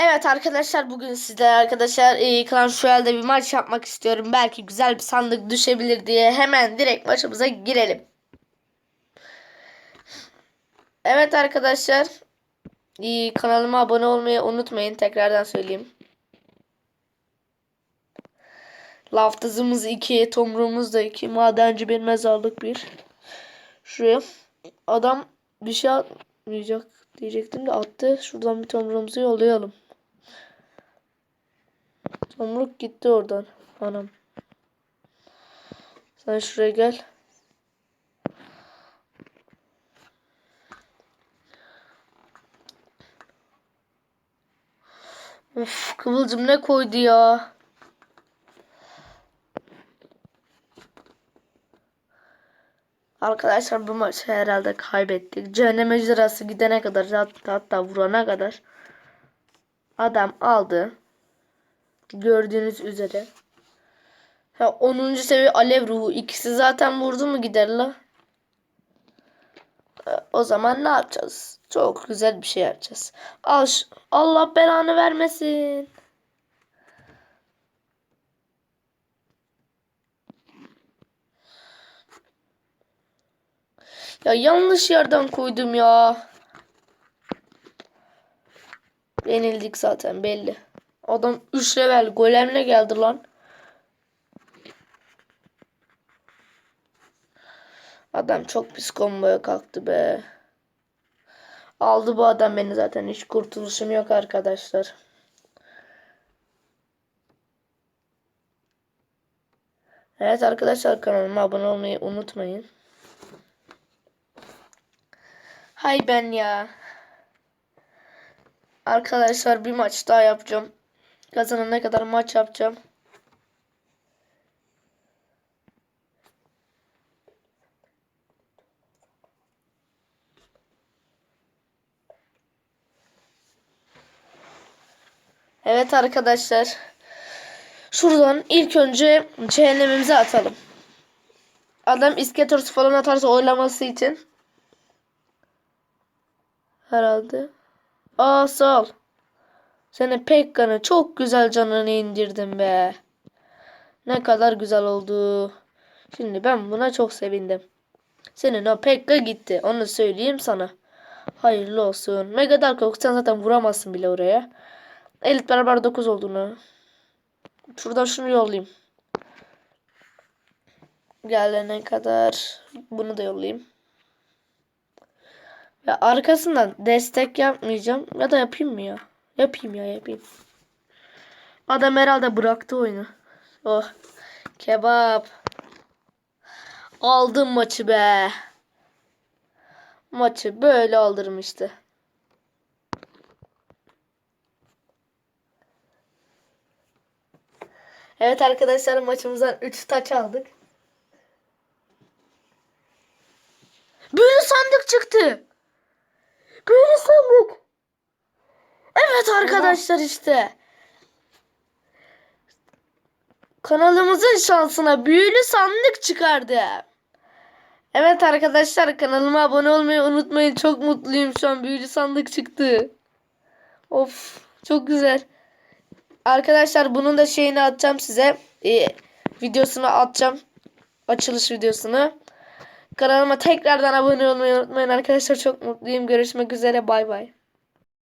Evet arkadaşlar bugün sizler arkadaşlar e, Clash Royale'de bir maç yapmak istiyorum. Belki güzel bir sandık düşebilir diye hemen direkt maçımıza girelim. Evet arkadaşlar e, kanalıma abone olmayı unutmayın. Tekrardan söyleyeyim. Laftızımız 2, tomruğumuz da 2, madenci bir mezarlık 1. Şuraya adam bir şey atmayacak diyecektim de attı. Şuradan bir tomruğumuzu yollayalım. Tomruk gitti oradan. Anam. Sen şuraya gel. Of Kıvılcım ne koydu ya? Arkadaşlar bu maçı herhalde kaybettik. Cehennem ejderhası gidene kadar hatta, hatta vurana kadar adam aldı. Gördüğünüz üzere. Ha, 10. seviye alev ruhu. ikisi zaten vurdu mu gider la. O zaman ne yapacağız? Çok güzel bir şey yapacağız. Al Allah belanı vermesin. Ya yanlış yerden koydum ya. Yenildik zaten belli. Adam 3 level golemle geldi lan. Adam çok pis komboya kalktı be. Aldı bu adam beni zaten. Hiç kurtuluşum yok arkadaşlar. Evet arkadaşlar kanalıma abone olmayı unutmayın. Hay ben ya. Arkadaşlar bir maç daha yapacağım. Kazanana kadar maç yapacağım. Evet arkadaşlar. Şuradan ilk önce cehennemimize atalım. Adam isketorusu falan atarsa oylaması için. Herhalde. Aa sağ ol. Senin Pekka'nı çok güzel canını indirdim be. Ne kadar güzel oldu. Şimdi ben buna çok sevindim. Senin o Pekka gitti. Onu söyleyeyim sana. Hayırlı olsun. Mega Dark Oak sen zaten vuramazsın bile oraya. Elit beraber 9 olduğunu. Şuradan şunu yollayayım. Gelene kadar bunu da yollayayım. Ve arkasından destek yapmayacağım. Ya da yapayım mı ya? Yapayım ya yapayım. Adam herhalde bıraktı oyunu. Oh. Kebap. Aldım maçı be. Maçı böyle aldırmıştı. Evet arkadaşlar maçımızdan 3 taç aldık. Böyle sandık çıktı. Böyle sandık. Evet arkadaşlar işte. Kanalımızın şansına büyülü sandık çıkardı. Evet arkadaşlar kanalıma abone olmayı unutmayın. Çok mutluyum şu an büyülü sandık çıktı. Of çok güzel. Arkadaşlar bunun da şeyini atacağım size. Ee, videosunu atacağım. Açılış videosunu. Kanalıma tekrardan abone olmayı unutmayın arkadaşlar. Çok mutluyum. Görüşmek üzere. Bay bay.